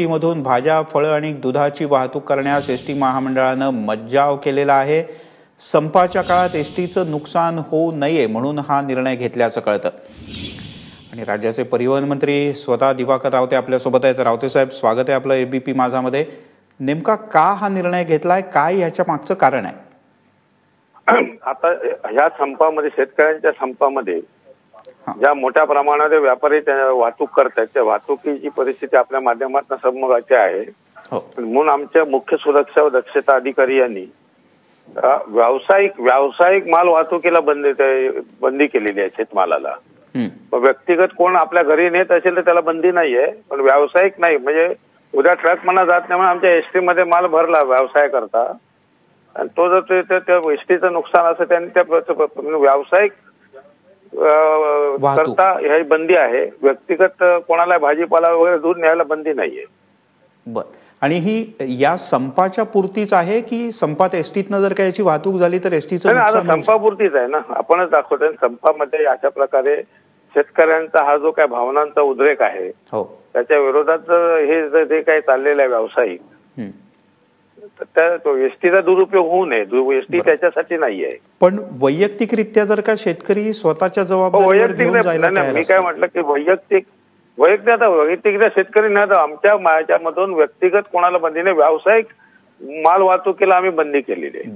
S मधून भाज्या फळं आणि दुधाची वाहतूक करण्यास एस टी महामंडळानं मज्जाव केलेला आहे. संपाच्या काळात एस टीचं नुकसान होऊ नये म्हणून हा निर्णय घेतल्याचं कळतं. आणि राज्याचे परिवहन मंत्री स्वतः दिवाकर रावते आपल्यासोबत आहेत. रावते साहेब स्वागत आहे आपलं एबीपी माझामध्ये. नेमका का हा निर्णय घेतलाय? काय याच्या मागचं कारण आहे? आता ह्या संपामध्ये शेतकऱ्यांच्या संपामध्ये ज्या मोठ्या प्रमाणात व्यापारी त्या वाहतूक करतात त्या वाहतुकीची परिस्थिती आपल्या माध्यमातून समोराची आहे. हो. म्हणून आमच्या मुख्य सुरक्षा व दक्षता अधिकारी यांनी व्यावसायिक व्यावसायिक माल वाहतुकीला बंदी बंदी केलेली आहे शेतमालाला. व्यक्तिगत कोण आपल्या घरी नेत असेल तर त्याला बंदी नाहीये पण व्यावसायिक नाही. म्हणजे उद्या ट्रक म्हणा जात नाही म्हणून आमच्या एसटी मध्ये माल भरला व्यवसाय करता. आणि तो जर एसटीचं नुकसान असं त्यांनी त्या म्हणजे व्यावसायिक. करता ह्या बंदी आहे. व्यक्तिगत कोणाला भाजीपाला वगैरे दूध न्यायला बंदी नाहीये. बर. आणि ही या संपाच्या पुरतीच आहे की संपात एसटीतनं जर का याची वाहतूक झाली तर एसटीचं? संपापुरतीच आहे ना. आपणच दाखवतोय. संपामध्ये अशा प्रकारे शेतकऱ्यांचा हा जो काय भावनांचा उद्रेक आहे हो. त्याच्या विरोधात हे जे- काही चाललेलं आहे व्यावसायिक त्या एसटीचा दुरुपयोग होऊ नये. एसटी त्याच्यासाठी नाहीये. पण वैयक्तिकरित्या जर का शेतकरी स्वतःच्या हो, नाही नाही, नाही, तयार मी काय. म्हटलं की वैयक्तिक वैयक्तिक आता वैयक्तिक शेतकरी नाही तर आमच्या माझ्यामधून व्यक्तिगत कोणाला बंदी नाही. व्यावसायिक माल वाहतुकीला आम्ही बंदी केलेली आहे.